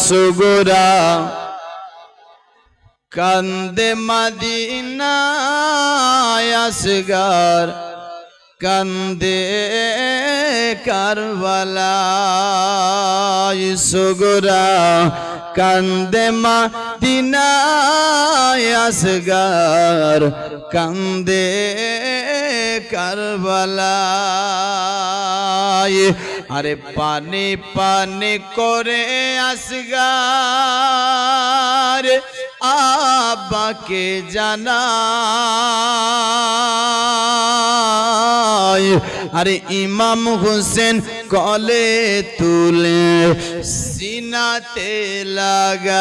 সুগুরা কান্দে মাদিনায় আসগার কান্দে কারবালায় সুগুরা কান্দে মাদিনায় আসগার কান্দে কারবালায় আরে পানি পানি করে আসগার আব্বাকে জানাই। আরে ইমাম হোসেন কলে তুলে সিনাতে লাগাই।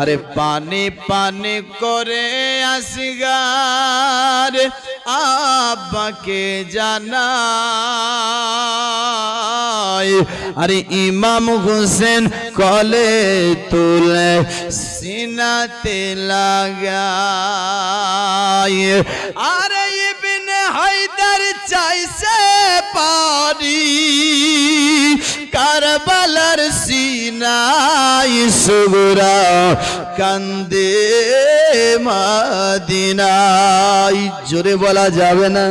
আরে পানি পানি করে আসগার আব্বাকে জানাই। আরে ইমাম হোসেন কলে তুলে সিনাতে লাগাই। আরে ইবনে হায়দার চাইছে পারি কারবালার সিনাই সুগুরা কান্দে মাদিনাই। জোরে বলা যাবে না।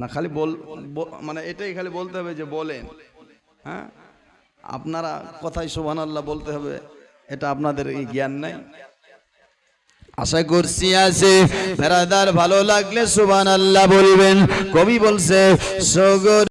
না খালি বল মানে এটাই খালি বলতে হবে যে বলেন। হ্যাঁ? আপনারা কথাই সোহান আল্লাহ বলতে হবে এটা আপনাদের এই জ্ঞান নাই। আশা করছি আছে বেড়াদার ভালো লাগলে সুবান আল্লাহ বলবেন। কবি বলছে সগর